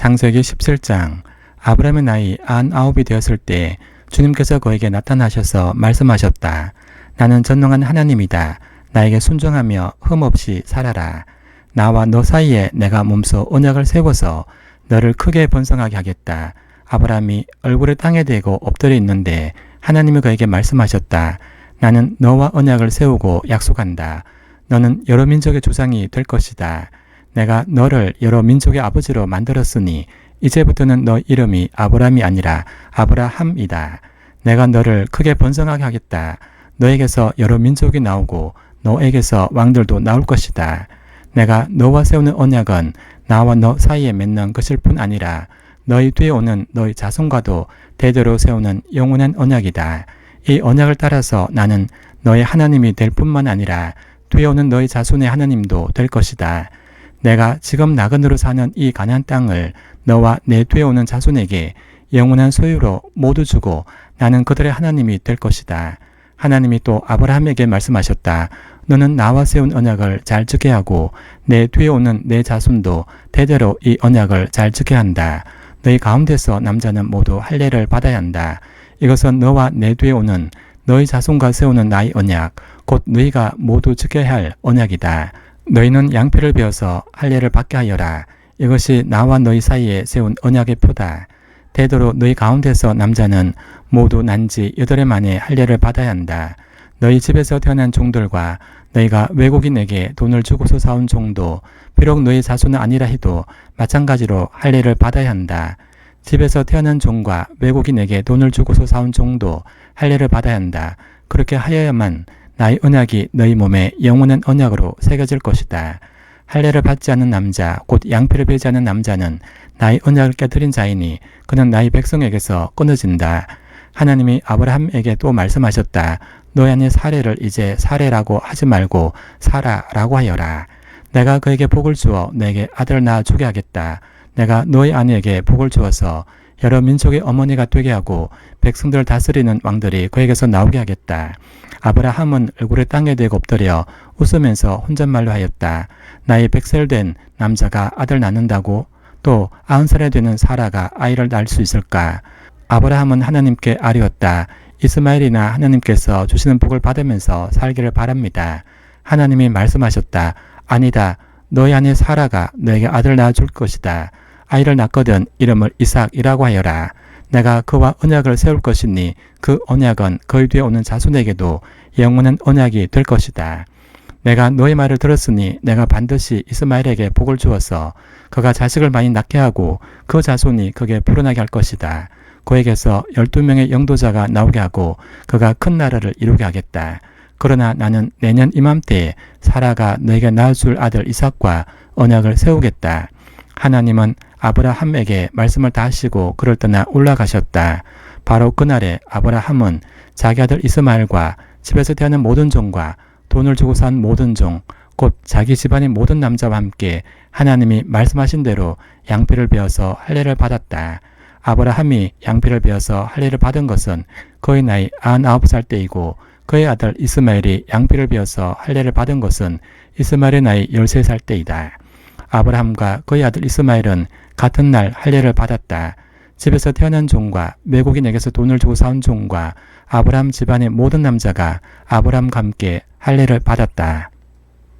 창세기 17장 아브라함의 나이 99이 되었을 때 주님께서 그에게 나타나셔서 말씀하셨다. 나는 전능한 하나님이다. 나에게 순종하며 흠없이 살아라. 나와 너 사이에 내가 몸소 언약을 세워서 너를 크게 번성하게 하겠다. 아브라함이 얼굴을 땅에 대고 엎드려 있는데 하나님이 그에게 말씀하셨다. 나는 너와 언약을 세우고 약속한다. 너는 여러 민족의 조상이 될 것이다. 내가 너를 여러 민족의 아버지로 만들었으니 이제부터는 너 이름이 아브람이 아니라 아브라함이다. 내가 너를 크게 번성하게 하겠다. 너에게서 여러 민족이 나오고 너에게서 왕들도 나올 것이다. 내가 너와 세우는 언약은 나와 너 사이에 맺는 것일 뿐 아니라 너희 뒤에 오는 너희 자손과도 대대로 세우는 영원한 언약이다. 이 언약을 따라서 나는 너의 하나님이 될 뿐만 아니라 뒤에 오는 너희 자손의 하나님도 될 것이다. 내가 지금 나그네로 사는 이 가나안 땅을 너와 내 뒤에 오는 자손에게 영원한 소유로 모두 주고 나는 그들의 하나님이 될 것이다. 하나님이 또 아브라함에게 말씀하셨다. 너는 나와 세운 언약을 잘 지켜야 하고 내 뒤에 오는 내 자손도 대대로 이 언약을 잘 지켜야 한다. 너희 가운데서 남자는 모두 할례를 받아야 한다. 이것은 너와 내 뒤에 오는 너희 자손과 세우는 나의 언약, 곧 너희가 모두 지켜야 할 언약이다. 너희는 양피를 베어서 할례를 받게 하여라. 이것이 나와 너희 사이에 세운 언약의 표다. 되도록 너희 가운데서 남자는 모두 난지 여덟 해 만에 할례를 받아야 한다. 너희 집에서 태어난 종들과 너희가 외국인에게 돈을 주고서 사온 종도 비록 너희 자손은 아니라 해도 마찬가지로 할례를 받아야 한다. 집에서 태어난 종과 외국인에게 돈을 주고서 사온 종도 할례를 받아야 한다. 그렇게 하여야만 나의 언약이 너희 몸에 영원한 언약으로 새겨질 것이다. 할례를 받지 않는 남자, 곧 양피를 베지 않는 남자는 나의 언약을 깨뜨린 자이니 그는 나의 백성에게서 끊어진다. 하나님이 아브라함에게 또 말씀하셨다. 너희 안에 사례를 이제 사례라고 하지 말고 사라라고 하여라. 내가 그에게 복을 주어 내게 아들을 낳아 주게 하겠다. 내가 너희 아내에게 복을 주어서 여러 민족의 어머니가 되게 하고 백성들을 다스리는 왕들이 그에게서 나오게 하겠다. 아브라함은 얼굴을 땅에 대고 엎드려 웃으면서 혼잣말로 하였다. 나이 백살 된 남자가 아들 낳는다고 또 아흔 살에 되는 사라가 아이를 낳을 수 있을까? 아브라함은 하나님께 아뢰었다. 이스마엘이나 하나님께서 주시는 복을 받으면서 살기를 바랍니다. 하나님이 말씀하셨다. 아니다. 너희 안에 사라가 너에게 아들 낳아줄 것이다. 아이를 낳거든 이름을 이삭이라고 하여라. 내가 그와 언약을 세울 것이니 그 언약은 그의 뒤에 오는 자손에게도 영원한 언약이 될 것이다. 내가 너의 말을 들었으니 내가 반드시 이스마엘에게 복을 주어서 그가 자식을 많이 낳게 하고 그 자손이 그게 불어나게 할 것이다. 그에게서 열두 명의 영도자가 나오게 하고 그가 큰 나라를 이루게 하겠다. 그러나 나는 내년 이맘때에 사라가 너에게 낳아줄 아들 이삭과 언약을 세우겠다. 하나님은 아브라함에게 말씀을 다 하시고 그를 떠나 올라가셨다. 바로 그날에 아브라함은 자기 아들 이스마엘과 집에서 태어난 모든 종과 돈을 주고 산 모든 종, 곧 자기 집안의 모든 남자와 함께 하나님이 말씀하신 대로 양피를 베어서 할례를 받았다. 아브라함이 양피를 베어서 할례를 받은 것은 그의 나이 99살 때이고 그의 아들 이스마엘이 양피를 베어서 할례를 받은 것은 이스마엘의 나이 13살 때이다. 아브라함과 그의 아들 이스마엘은 같은 날 할례를 받았다. 집에서 태어난 종과 외국인에게서 돈을 주고 사온 종과 아브라함 집안의 모든 남자가 아브라함과 함께 할례를 받았다.